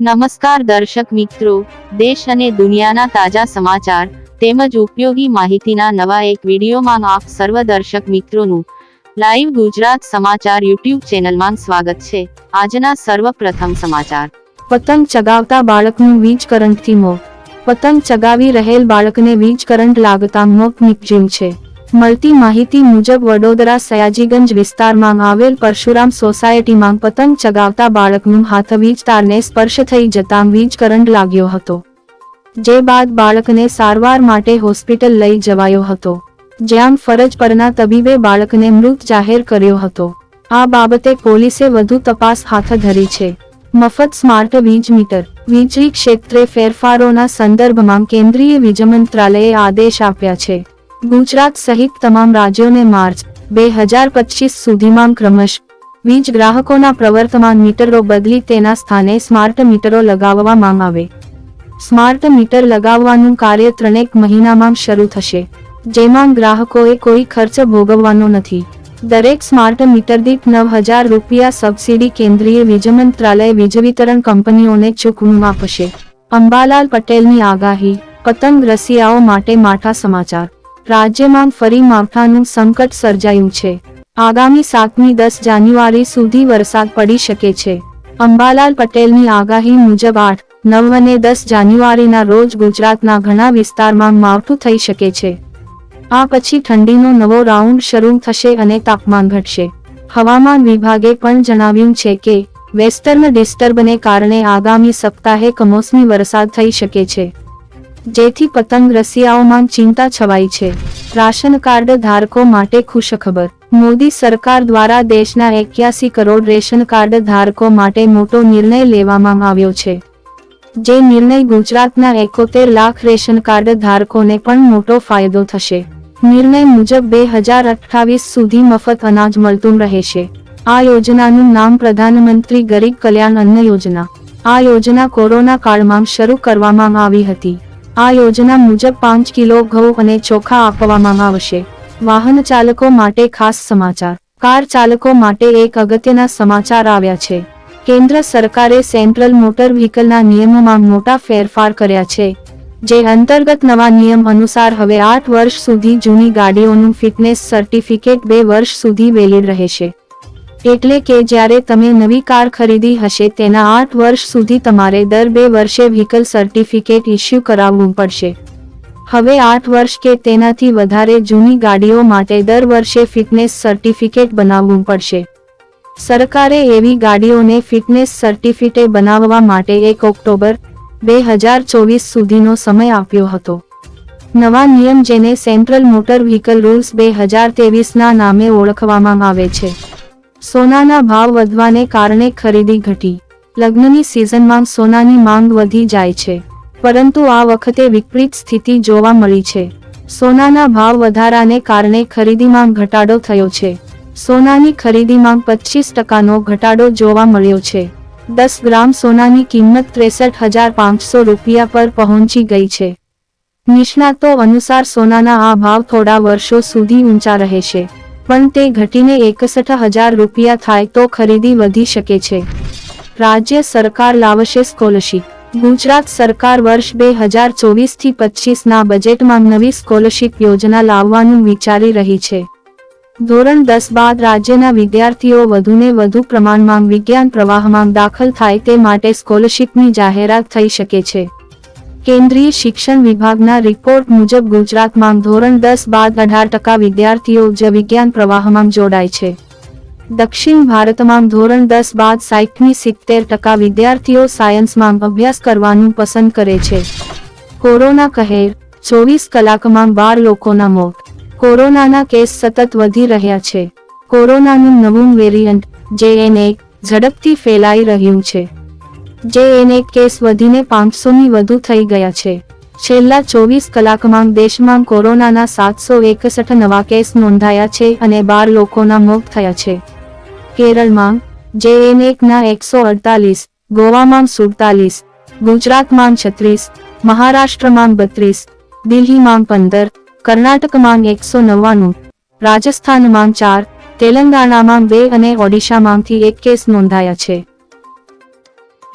નમસ્કાર દર્શક મિત્રો, દેશ અને દુનિયાના તાજા સમાચાર તેમજ ઉપયોગી માહિતીના નવા એક વિડીયોમાં આપ સર્વ દર્શક મિત્રોનું લાઈવ ગુજરાત સમાચાર યુટ્યુબ ચેનલમાં સ્વાગત છે. આજના સર્વપ્રથમ સમાચાર. પતંગ ચગાવતા બાળકનું વીજ કરંટથી મોત. પતંગ ચગાવી રહેલ બાળકને વીજ કરંટ લાગતા મોત નીપજ્યું છે. મળતી માહિતી મુજબ વડોદરા સયાજીગંજ વિસ્તારમાં આવેલ પરશુરામ સોસાયટીમાં પતંગ ચગાવતા બાળકનું હાથ વીજ તારને સ્પર્શ થઈ જતાં વીજ કરંટ લાગ્યો હતો. જે બાદ બાળકને સારવાર માટે હોસ્પિટલ લઈ જવાયો હતો. જ્યાં ફરજ પરના તબીબે બાળકને મૃત જાહેર કર્યો હતો. આ બાબતે પોલીસે વધુ તપાસ હાથ ધરી છે. મફત સ્માર્ટ વીજ મીટર, વીજળી ક્ષેત્રે ફેરફારોના સંદર્ભમાં કેન્દ્રીય વીજ મંત્રાલયે આદેશ આપ્યા છે. ગુજરાત સહિત તમામ રાજ્યોને માર્ચ બે હજાર પચીસ સુધીમાં ક્રમશ વીજ ગ્રાહકોના પ્રવર્તમાન મીટરો બદલી તેના સ્થાને સ્માર્ટ મીટરો લગાવવામાં આવે. સ્માર્ટ મીટર લગાવવાનું કાર્ય ત્રણેક મહિનામાં શરૂ થશે, જેમાં ગ્રાહકોએ કોઈ ખર્ચ ભોગવવાનો નથી. દરેક સ્માર્ટ મીટર દીઠ નવ હજાર રૂપિયા સબસિડી કેન્દ્રીય વીજ મંત્રાલય વીજ વિતરણ કંપનીઓને ચૂકવવું આપશે. અંબાલાલ પટેલની આગાહી, પતંગ રસિયાઓ માટે માઠા સમાચાર. રાજ્યમાં ફરી માવઠાનું સંકટ સર્જાયું છે. આગામી સાતમી દસ જાન્યુઆરી સુધી વરસાદ પડી શકે છે. અંબાલાલ પટેલની આગાહી મુજબ આઠ, નવ અને દસ જાન્યુઆરીના રોજ ગુજરાતના ઘણા વિસ્તારમાં માવઠું થઈ શકે છે. આ પછી ઠંડીનો નવો રાઉન્ડ શરૂ થશે અને તાપમાન ઘટશે. હવામાન વિભાગે પણ જણાવ્યું છે કે, વેસ્ટર્ન ડિસ્ટર્બને કારણે આગામી સપ્તાહે કમોસમી વરસાદ થઈ શકે છે. જેથી પતંગ રસિયાઓમાં ચિંતા છવાઈ છે. રાશન કાર્ડ ધારકો માટે ખુશખબર. મોદી સરકાર દ્વારા દેશના એક્યાસી કરોડ રેશન કાર્ડ ધારકો માટે મોટો નિર્ણય લેવામાં આવ્યો છે. જે નિર્ણય ગુજરાતના એકોતેર લાખ રેશન કાર્ડ ધારકોને પણ મોટો ફાયદો થશે. નિર્ણય મુજબ બે હજાર અઠ્ઠાવીસ સુધી મફત અનાજ મળતું રહેશે. આ યોજનાનું નામ પ્રધાનમંત્રી ગરીબ કલ્યાણ અન્ન યોજના. આ યોજના કોરોના કાળમાં શરૂ કરવામાં આવી હતી. આ યોજના મુજબ પાંચ કિલો ઘઉં અને ચોખા આપવામાં આવશે વાહન ચાલકો માટે ખાસ સમાચાર. કાર ચાલકો માટે એક અગત્યના સમાચાર આવ્યા છે. કેન્દ્ર સરકારે સેન્ટ્રલ મોટર વ્હીકલના નિયમોમાં મોટા ફેરફાર કર્યા છે. જે અંતર્ગત નવા નિયમ અનુસાર હવે આઠ વર્ષ સુધી જૂની ગાડીઓનું ફિટનેસ સર્ટિફિકેટ બે વર્ષ સુધી વેલિડ રહેશે. એટલે કે જ્યારે તમે નવી કાર ખરીદી હશે તેના આઠ વર્ષ સુધી તમારે દર બે વર્ષે વ્હીકલ સર્ટિફિકેટ ઇસ્યુ કરાવવું પડશે. હવે આઠ વર્ષ કે તેનાથી વધારે જૂની ગાડીઓ માટે દર વર્ષે ફિટનેસ સર્ટિફિકેટ બનાવવું પડશે. સરકારે એવી ગાડીઓને ફિટનેસ સર્ટિફિકેટ બનાવવા માટે એક ઓક્ટોબર, બે હજાર ચોવીસ સુધીનો સમય આપ્યો હતો. નવા નિયમ જેને સેન્ટ્રલ મોટર વ્હીકલ રૂલ્સ બે હજાર તેવીસના નામે ઓળખવામાં આવે છે. સોનાના ભાવ વધવાને કારણે ખરીદી ઘટી. લગ્નની સિઝનમાં સોનાની માંગ વધી જાય છે, પરંતુ આ વખતે વિપરીત સ્થિતિ જોવા મળી છે. સોનાના ભાવ વધારાને કારણે ખરીદીમાં ઘટાડો થયો છે. સોનાની ખરીદીમાં પચીસ ટકાનો ઘટાડો જોવા મળ્યો છે. દસ ગ્રામ સોનાની કિંમત ત્રેસઠ હજાર પાંચસો રૂપિયા પર પહોંચી ગઈ છે. નિષ્ણાતો અનુસાર સોનાના આ ભાવ થોડા વર્ષો સુધી ઊંચા રહેશે પણ તે ઘટીને એકસઠ હજાર રૂપિયા થાય તો ખરીદી વધી શકે છે. રાજ્ય સરકાર લાવશે સ્કોલરશીપ ગુજરાત સરકાર વર્ષ બે હજાર ચોવીસથી પચીસના બજેટમાં નવી સ્કોલરશીપ યોજના લાવવાનું વિચારી રહી છે. ધોરણ દસ બાદ રાજ્યના વિદ્યાર્થીઓ વધુને વધુ પ્રમાણમાં વિજ્ઞાન પ્રવાહમાં દાખલ થાય તે માટે સ્કોલરશીપની જાહેરાત થઈ શકે છે. કેન્દ્રીય શિક્ષણ વિભાગના રિપોર્ટ મુજબ ગુજરાતમાં ધોરણ દસ બાદ અઢાર ટકા વિદ્યાર્થીઓ જ વિજ્ઞાન પ્રવાહમાં જોડાય છે. દક્ષિણ ભારતમાં ધોરણ દસ બાદ સાઠમી સિત્તેર ટકા વિદ્યાર્થીઓ સાયન્સમાં અભ્યાસ કરવાનું પસંદ કરે છે. કોરોના કહેર, ચોવીસ કલાકમાં બાર લોકોના મોત. કોરોનાના કેસ સતત વધી રહ્યા છે. કોરોનાનું નવું વેરિયન્ટ જે એન એક, ઝડપથી ફેલાઈ રહ્યું છે. જે એને કેસ વધીને પાંચસોની વધુ થઈ ગયા છે. છેલ્લા ચોવીસ કલાકમાં દેશમાં કોરોનાના સાતસો એકસઠ નવા કેસ નોંધાયા છે અને બાર લોકોના મોત થયા છે. કેરળમાં જે એન એકના એકસો અડતાલીસ, ગોવામાં સુડતાલીસ, ગુજરાતમાં છત્રીસ, મહારાષ્ટ્રમાં બત્રીસ, દિલ્હીમાં પંદર, કર્ણાટકમાં એકસો નવ્વાણું, રાજસ્થાનમાં ચાર, તેલંગાણામાં બે અને ઓડિશામાંથી એક કેસ નોંધાયા છે.